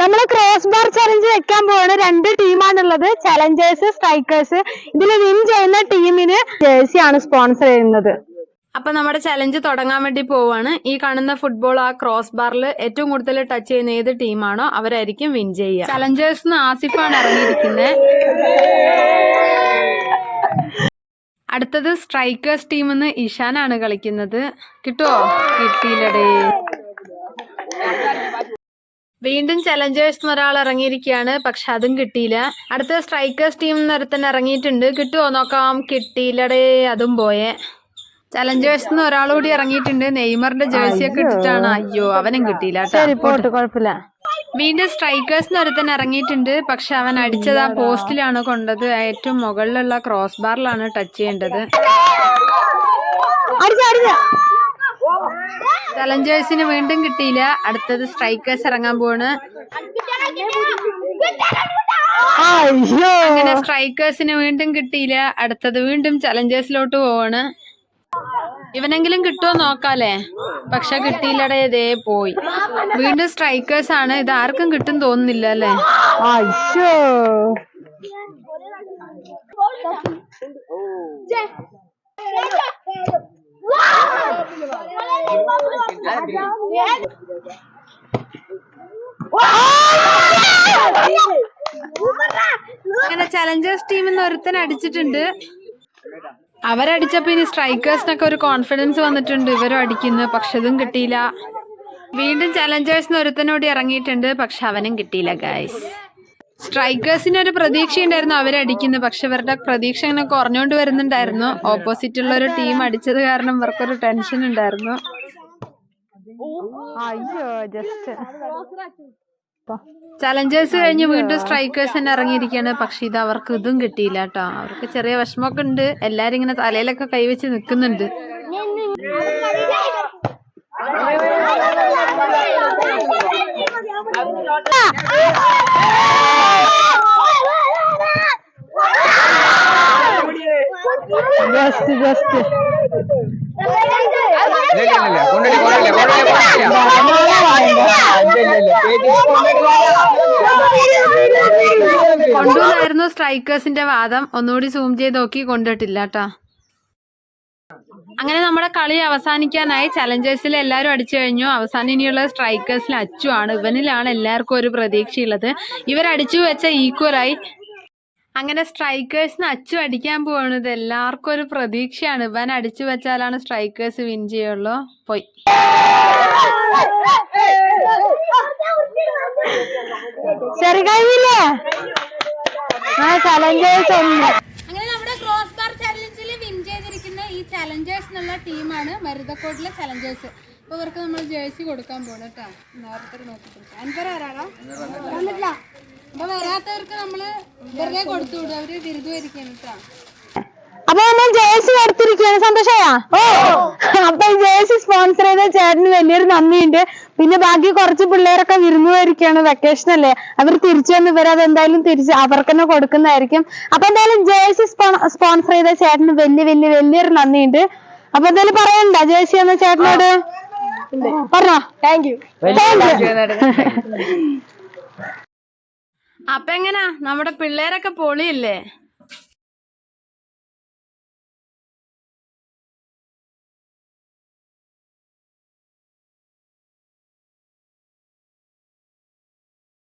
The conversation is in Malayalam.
നമ്മൾ ക്രോസ് ബാർ ചലഞ്ച് വെക്കാൻ പോവാണ്. രണ്ട് ടീമാണുള്ളത് ചലഞ്ചേഴ്സ് സ്ട്രൈക്കേഴ്സ് ഇതിൽ വിൻ ചെയ്യുന്ന ടീമിന് ജേഴ്സി ആണ് സ്പോൺസർ ചെയ്യുന്നത്. അപ്പൊ നമ്മുടെ ചലഞ്ച് തുടങ്ങാൻ വേണ്ടി പോവാണ്. ഈ കാണുന്ന ഫുട്ബോൾ ആ ക്രോസ് ബാറിൽ ഏറ്റവും കൂടുതൽ ടച്ച് ചെയ്യുന്ന ഏത് ടീമാണോ അവരായിരിക്കും വിൻ ചെയ്യുക. ചലഞ്ചേഴ്സ് ആസിഫാണ് ഇറങ്ങിയിരിക്കുന്നത് അടുത്തത് സ്ട്രൈക്കേഴ്സ് ടീം നിന്ന് ഇഷാനാണ് കളിക്കുന്നത്. കിട്ടുമോ കിട്ടിയില്ലടേ. വീണ്ടും ചലഞ്ചേഴ്സ് ഒരാൾ ഇറങ്ങിയിരിക്കുകയാണ്. പക്ഷെ അതും കിട്ടിയില്ല. അടുത്ത സ്ട്രൈക്കേഴ്സ് ടീം നിരത്തന്നെ ഇറങ്ങിയിട്ടുണ്ട്. കിട്ടുമോ നോക്കാം. കിട്ടിയില്ലടേ അതും പോയേ. ചലഞ്ചേഴ്സ് എന്ന് ഒരാളുകൂടി ഇറങ്ങിയിട്ടുണ്ട്. നെയ്മറിന്റെ ജേഴ്സി ഒക്കെ ഇട്ടിട്ടാണ്. അയ്യോ അവനും കിട്ടിയില്ല കുഴപ്പമില്ല. വീണ്ടും സ്ട്രൈക്കേഴ്സ് ഒരുത്തൻ ഇറങ്ങിയിട്ടുണ്ട്. പക്ഷെ അവൻ അടിച്ചത് ആ പോസ്റ്റിലാണ് കൊണ്ടത്. ഏറ്റവും മുകളിലുള്ള ക്രോസ് ബാറിലാണ് ടച്ച് ചെയ്യേണ്ടത്. ചലഞ്ചേഴ്സിന് വീണ്ടും കിട്ടിയില്ല. അടുത്തത് സ്ട്രൈക്കേഴ്സ് ഇറങ്ങാൻ പോവാണ്. അങ്ങനെ സ്ട്രൈക്കേഴ്സിന് വീണ്ടും കിട്ടിയില്ല. അടുത്തത് വീണ്ടും ചലഞ്ചേഴ്സിലോട്ട് പോവാണ്. ഇവനെങ്കിലും കിട്ടുമോ നോക്കാലേ പക്ഷെ കിട്ടിയില്ലടേ ഇതേ പോയി. വീണ്ടും സ്ട്രൈക്കേഴ്സ് ആണ്. ഇത് ആർക്കും കിട്ടും തോന്നുന്നില്ല അല്ലേ? അയ്യോ. അങ്ങനെ ചലഞ്ചേഴ്സ് ടീമിൽ ഒരുത്തൻ അടിച്ചിട്ടുണ്ട്. അവരടിച്ചപ്പോ ഇനി സ്ട്രൈക്കേഴ്സിനൊക്കെ ഒരു കോൺഫിഡൻസ് വന്നിട്ടുണ്ട്. ഇവരും അടിക്കുന്നു പക്ഷെ ഇതും കിട്ടിയില്ല. വീണ്ടും ചലഞ്ചേഴ്സിന് ഒരുത്തനോട് ഇറങ്ങിയിട്ടുണ്ട് പക്ഷെ അവനും കിട്ടിയില്ല ഗായ്സ് സ്ട്രൈക്കേഴ്സിന് ഒരു പ്രതീക്ഷ ഉണ്ടായിരുന്നു അവരടിക്കുന്നു പക്ഷെ ഇവരുടെ പ്രതീക്ഷ ഇങ്ങനെ കുറഞ്ഞുകൊണ്ട് വരുന്നുണ്ടായിരുന്നു. ഓപ്പോസിറ്റ് ഉള്ള ഒരു ടീം അടിച്ചത് കാരണം ഇവർക്കൊരു ടെൻഷൻ ഉണ്ടായിരുന്നു. അയ്യോ ജസ്റ്റ് ചലഞ്ചേഴ്സ് കഴിഞ്ഞ് വീണ്ടും സ്ട്രൈക്കേഴ്സ് തന്നെ ഇറങ്ങിയിരിക്കുകയാണ് പക്ഷെ ഇത് അവർക്ക് ഇതും കിട്ടിയില്ല കേട്ടോ. അവർക്ക് ചെറിയ വിഷമമൊക്കെ ഉണ്ട്. എല്ലാരും ഇങ്ങനെ തലയിലൊക്കെ കൈവച്ച് നിൽക്കുന്നുണ്ട്. ജസ്റ്റ് ജസ്റ്റ് കൊണ്ടുവന്നായിരുന്നു സ്ട്രൈക്കേഴ്സിന്റെ വാദം ഒന്നുകൂടി സൂം ചെയ്ത് നോക്കി കൊണ്ടിട്ടില്ല കേട്ടോ അങ്ങനെ നമ്മുടെ കളി അവസാനിക്കാനായി ചലഞ്ചേഴ്സിൽ എല്ലാവരും അടിച്ചു കഴിഞ്ഞു അവസാനം ഇനിയുള്ള സ്ട്രൈക്കേഴ്സിൽ അച്ചു ആണ് ഇവനിലാണ് എല്ലാവർക്കും ഒരു പ്രതീക്ഷയുള്ളത് ഇവരടിച്ചു വെച്ച ഈക്വലായി അങ്ങനെ സ്ട്രൈക്കേഴ്സിന് അച്ചു അടിക്കാൻ പോകുന്നത് എല്ലാവർക്കും ഒരു പ്രതീക്ഷയാണ്. ഇവൻ അടിച്ചു വെച്ചാലാണ് സ്ട്രൈക്കേഴ്സ് വിൻ ചെയ്യുള്ളൂ. പോയി. ചെറുകഴിഞ്ഞില്ലേ ആ ചലഞ്ചേഴ്സ് ഒന്ന് അങ്ങനെ നമ്മുടെ ക്രോസ് ബാർ ചലഞ്ചിൽ വിൻ ചെയ്തിരിക്കുന്ന ഈ ചലഞ്ചേഴ്സ് എന്നുള്ള ടീമാണ് മരുതക്കോട്ടിലെ ചലഞ്ചേഴ്സ് അപ്പൊ ഇവർക്ക് നമ്മൾ ജേഴ്സി കൊടുക്കാൻ പോകണം കേട്ടോ നേരത്തെ നോക്കിട്ടുണ്ട് അൻപത് ആരാടാ? വന്നിട്ടില്ല. അപ്പൊ വരാത്തവർക്ക് നമ്മൾ വെറുതെ കൊടുത്തു വിടും. അവർ ബിരുദമായിരിക്കും കേട്ടോ അപ്പൊ നമ്മൾ ജേഴ്സി എടുത്തിരിക്കുകയാണ്. സന്തോഷമാ ഓ. അപ്പൊ ജേഴ്സി സ്പോൺസർ ചെയ്ത ചേട്ടന് വലിയൊരു നന്ദിയുണ്ട്. പിന്നെ ബാക്കി കുറച്ച് പിള്ളേരൊക്കെ വിരുന്നു വരിക്കാണ് വെക്കേഷൻ അല്ലേ? അവർ തിരിച്ചു വന്ന് ഇവർ അതെന്തായാലും തിരിച്ച് അവർക്ക് തന്നെ കൊടുക്കുന്നതായിരിക്കും. അപ്പൊ എന്തായാലും ജേഴ്സി സ്പോൺസർ ചെയ്ത ചേട്ടന് വലിയ വലിയ വലിയൊരു നന്ദിയുണ്ട്. അപ്പൊ എന്തായാലും പറയണ്ട. ജേഴ്സി എന്ന ചേട്ടനോട് പറഞ്ഞോ. താങ്ക് യു അപ്പൊ എങ്ങനാ നമ്മുടെ പിള്ളേരൊക്കെ പൊളിയില്ലേ?